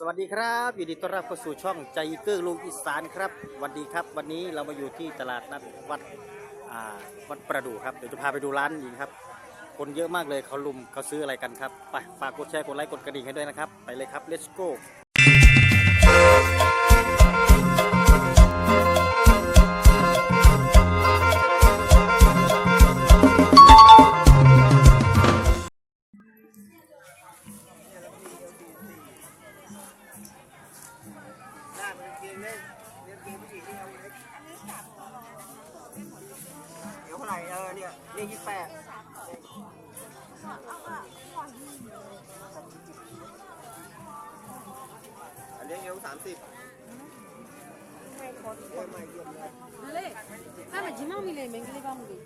สวัสดีครับยินดีต้อนรับเข้าสู่ช่องใจเกอร์ลุงอีสานครับวันดีครับ วันนี้เรามาอยู่ที่ตลาดนัดวัดอ่าวัดประดู่ครับเดี๋ยวจะพาไปดูร้านนี้ครับ คนเยอะมากเลยเขาลุมเขาซื้ออะไรกันครับไปฝากกดแชร์กดไลค์กดกระดิ่งให้ด้วยนะครับ ไปเลยครับ let's go เดี๋ยวเท่าไหร่เออเนี่ยเนี่ยยี่แปดอันนี้เอวสามสิบ Allez, ah mais dis-moi où il est, mais il est pas mouillé.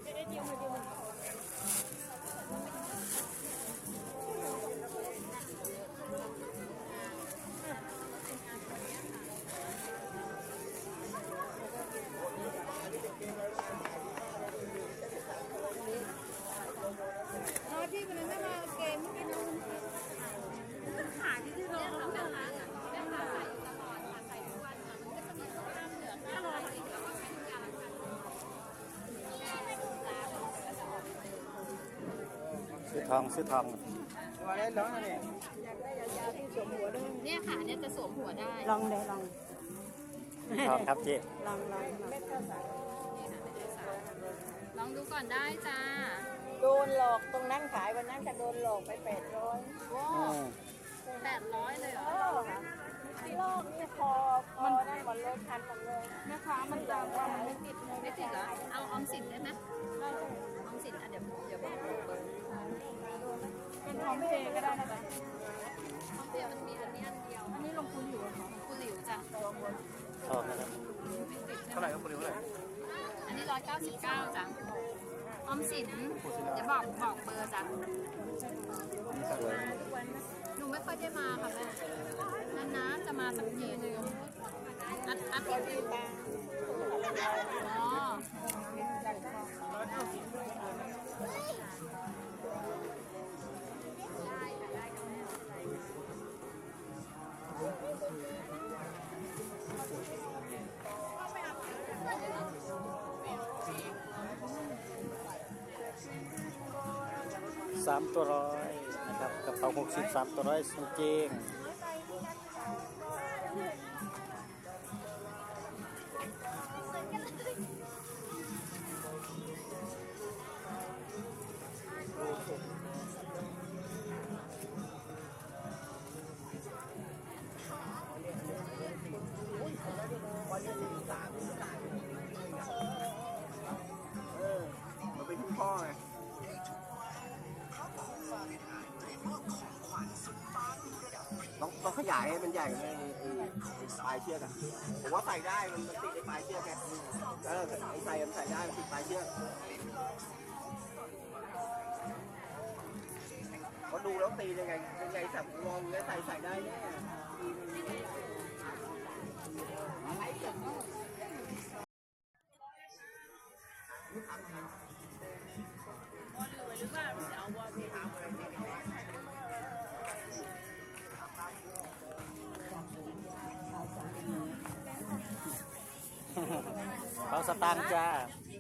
ซื้อทองซื้อทองมาเล่นน้องเนี่ยเนี่ยค่ะเนี่ยจะสวมหัวได้ลองเลยลองทองครับเจ๊ลองลองลองลองดูก่อนได้จ้า โดนหลอกตรงนั้นขายวันนั้นก็โดนหลอกไปแปดร้อยโว้อืมแปดร้อยเลยเหรอหลอกนี่พอพอนั่นหมดเลยทันหมดเลยแม่ค้ามันจะว่ามันไม่ติดไม่ติดเหรอเอาออมสินได้ไหม ออมสินอะเดี๋ยวเดี๋ยวบอกเบอร์เป็นพร้อมเพย์ก็ได้นะจ๊ะออมเดียวมันมีอันนี้อันเดียวอันนี้ลงทุนอยู่เหรอคะคุณหลิวจ้ะทองนะครับเท่าไหร่ครับคุณเท่าไหร่อันนี้ร้อยเก้าสิบเก้าจ้ะออมสินเดี๋ยวบอกบอกเบอร์จ้ะสวยหนูไม่ค่อยได้มาค่ะแม่นานๆจะมาสักทีหนึงอาอาทิตย์หนึงอ๋อ สามตัวร้อยนะครับกระเป๋าหกสิบสามตัวร้อยกางเกง ยายให้มันใหญ่ในปลายเชือกอะผมว่าใส่ได้มันติดในปลายเชือกไงเออไอ้ใส่มันใส่ได้มันติดปลายเชือกเขาดูแล้วตียังไงยังไงสับงองแล้วใส่ใส่ได้ แน่เอาสตางค์จ้าเ